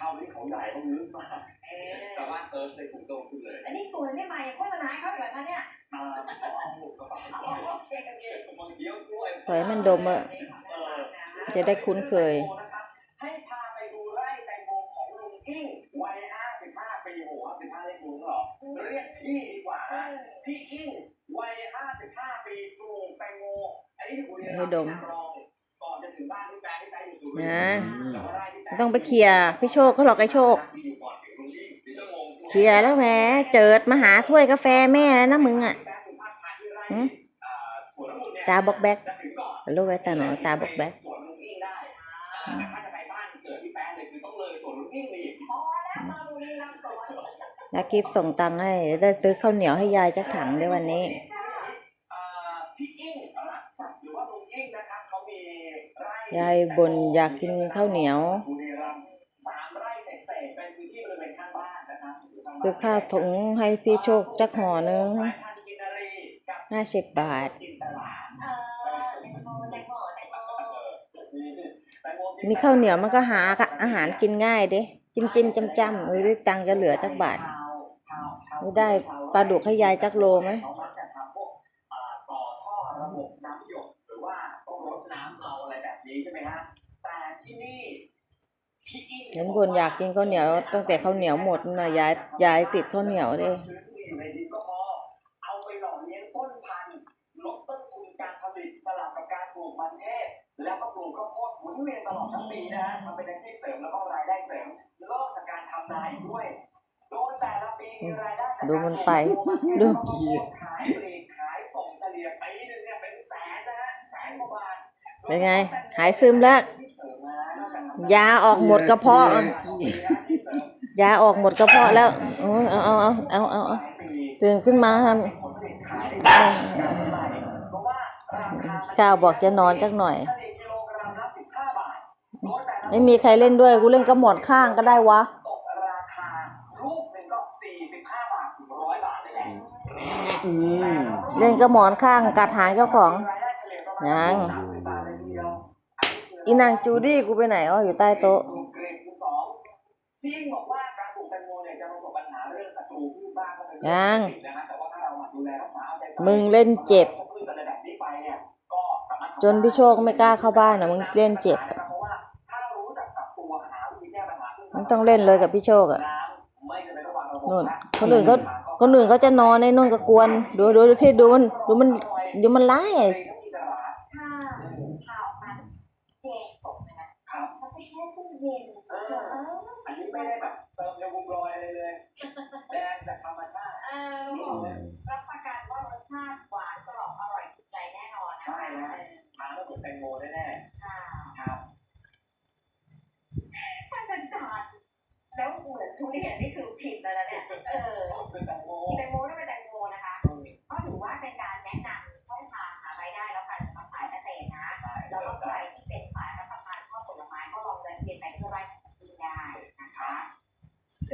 เข้าไปที่เขาใหญ่ต้องลึกมากเออสามารถเซิร์ชใน Google ขึ้นเลยแล้วนี่ตัวไม่มายังโฆษณาให้เขาอีกเหรอคะเนี่ยอ่าขอเอาหมูกระเป๋าอ๋อโอเคโอเคผมเคี้ยวกล้วย ปล่อยให้มันดมอะจะได้คุ้นเคย ให้พาไปดูไร่แตงโมของลุงกิ้งวัย 55 ปีโอ้โห55เรียกลุงเหรอ เรียกพี่ดีกว่าเอฮะอพี่อิงวัย 55 ปีปลูกแตงโม อันนี้อยู่บุรีรัมย์ให้ดมนางรองก่อนจะถึงบ้านพี่แป๊ะพี่แป๊ะอยู่สุรินทร์นะ แต่ว่าไร่พี่แป๊ะไม่ ต้องไปเคลียร์พี่โชคเขาหลอกไอ้โชค เคลียร์แล้วแหมเจิดมาหาถ้วยกาแฟแม่แล้วนะมึงอะตาบอกแบกลูกไอ้ตาหนอตาบอกแบกนักกิฟส่งตังค์ให้ได้ซื้อข้าวเหนียวให้ยายจักถังด้วยวันนี้ยายบนอยากกินข้าวเหนียว ซื้อข้าวถุงให้พี่โชคจักห่อนึงห้าสิบบาท นี่ข้าวเหนียวมันก็หากะอาหารกินง่ายเด้จิ้มจิ้มจำจำเออได้ตังจะเหลือจักบาทไม่ได้ปลาดุกให้ยายจักโลไหมนี้ใช่ไหมฮะ พี่อิงเห็นบนอยากกินข้าวเหนียว ตั้งแต่ข้าวเหนียวหมดนะยายยายติดข้าวเหนียวเด้ซื้อที่อยู่ในดินก็พอเอาไปหล่อเลี้ยงต้นพันธุ์ลดต้นทุนการผลิตสลับกับการปลูกมันเทศแล้วก็ปลูกข้าวโพดหมุนเวียนตลอดทั้งปีนะฮะทำเป็นอาชีพเสริมแล้วก็รายได้เสริมนอกจากการทำนาอีกด้วยโดยแต่ละปีมีรายได้จากการดูมันไปปลูกดูข้าวโพดขายปลีกขายส่งเฉลี่ยปีหนึงเนี่ยเป็นแสนนะฮะแสนกว่าบาทเป็นไง หายซึมแล้ว ยาออกหมดกระเพาะยาออกหมดกระเพาะแล้วโอ้ยเอาเอาเอาเอาเอาเอาตื่นขึ้นมาทำข้าวบอกจะนอนจักหน่อย ไม่มีใครเล่นด้วย กูเล่นกับหมอนข้างก็ได้วะตกราคาลูกหนึ่งก็45บาทถึง100บาทเลยแหละอืมเล่นกับหมอนข้างกัดหางเจ้าของรายได้เฉลี่ยประมาณยัง อีนางจูดี้กูไปไหนอ๋ออยู่ใต้โต๊ะเกรดคูณสองที่บอกว่าการปลูกแตงโมเนี่ยจะประสบปัญหาเรื่องศัตรูพืชบ้างก็เป็นเรื่ยังแต่ว่าถ้าเราหมั่นดูแลรักษาเอาใจใส่มึงเล่นเจ็บ จนพี่โชคไม่กล้าเข้าบ้านนะมึงเล่นเจ็บ เพราะว่าถ้าเรารู้จักปรับตัวหาวิธีแก้ปัญหามึงต้องเล่นเลยกับพี่โชคอะนู่นคนอื่นเขาคนอื่นเขาจะนอนในนู่นก็กวน ดูดูดูที่ดูมันดูมันดูมันไล่ถ้าข่าวมันเย็นตกเลยนะครับ ถ้าไปแค่ตู้ เย็นเอออันนี้ไม่ได้แบบเติมยาบุมรอยอะไรเลยแดงจากธรรมชาติ เออรับประกันว่ารสชาติหวานกรอบอร่อยถูกใจแน่นอนนะใช่คะนะ ทานแล้วเหมือนแตงโมแน่ค่ะๆ